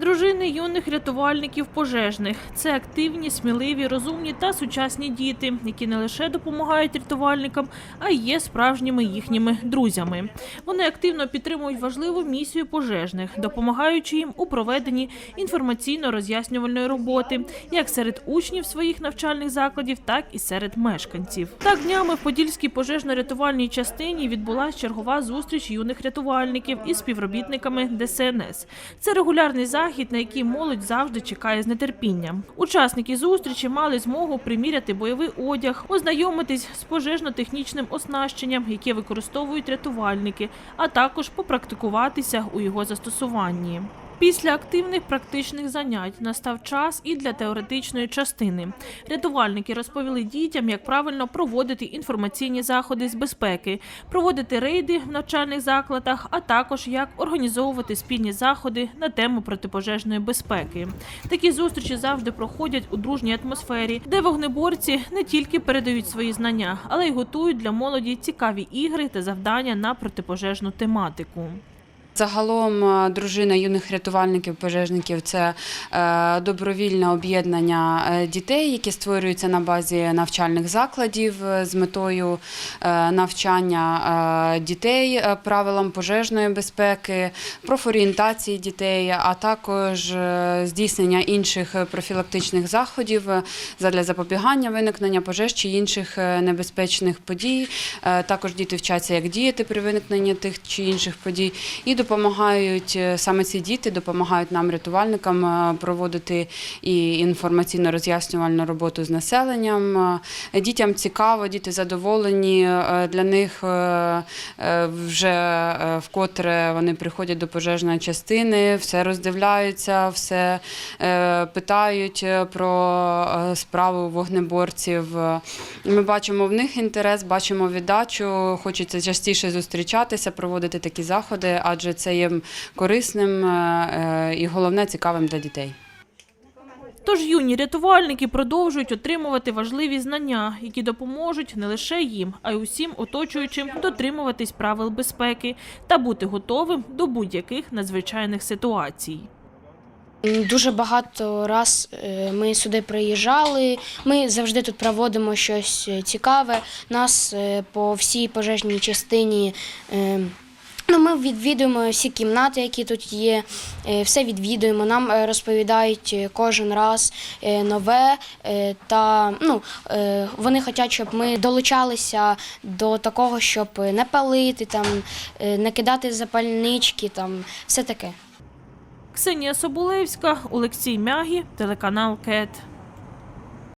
Дружини юних рятувальників пожежних це активні, сміливі, розумні та сучасні діти, які не лише допомагають рятувальникам, а й є справжніми їхніми друзями. Вони активно підтримують важливу місію пожежних, допомагаючи їм у проведенні інформаційно-роз'яснювальної роботи, як серед учнів своїх навчальних закладів, так і серед мешканців. Так днями в Подільській пожежно-рятувальній частині відбулася чергова зустріч юних рятувальників із співробітниками ДСНС. Це регулярний захід, на який молодь завжди чекає з нетерпінням. Учасники зустрічі мали змогу приміряти бойовий одяг, ознайомитись з пожежно-технічним оснащенням, яке використовують рятувальники, а також попрактикуватися у його застосуванні. Після активних практичних занять настав час і для теоретичної частини. Рятувальники розповіли дітям, як правильно проводити інформаційні заходи з безпеки, проводити рейди в навчальних закладах, а також як організовувати спільні заходи на тему протипожежної безпеки. Такі зустрічі завжди проходять у дружній атмосфері, де вогнеборці не тільки передають свої знання, але й готують для молоді цікаві ігри та завдання на протипожежну тематику. Загалом е, дружина юних рятувальників пожежників це е, добровільне об'єднання е, дітей, які створюються на базі навчальних закладів з метою навчання дітей правилам пожежної безпеки, профорієнтації дітей, а також здійснення інших профілактичних заходів задля запобігання виникнення пожеж чи інших небезпечних подій. Також діти вчаться, як діяти при виникненні тих чи інших подій, і допомагають е, саме ці діти, допомагають нам, рятувальникам, е, проводити і інформаційно-роз'яснювальну роботу з населенням. Е, Дітям цікаво, діти задоволені. Для них вже вкотре вони приходять до пожежної частини, все роздивляються, все питають про справу вогнеборців. Ми бачимо в них інтерес, бачимо віддачу. Хочеться частіше зустрічатися, проводити такі заходи, адже це є корисним е, е, і головне цікавим для дітей. Тож юні рятувальники продовжують отримувати важливі знання, які допоможуть не лише їм, а й усім оточуючим дотримуватись правил безпеки та бути готовим до будь-яких надзвичайних ситуацій. Дуже багато раз е, ми сюди приїжджали. Ми завжди тут проводимо щось цікаве. Нас по всій пожежній частині. Ну, ми відвідуємо всі кімнати, які тут є, е, все відвідуємо. Нам е, розповідають е, кожен раз нове. Та ну, вони хочуть, щоб ми долучалися до такого, щоб не палити, там, не кидати запальнички, там, все таке. Ксенія Соболевська, Олексій Мягі, телеканал КЕТ.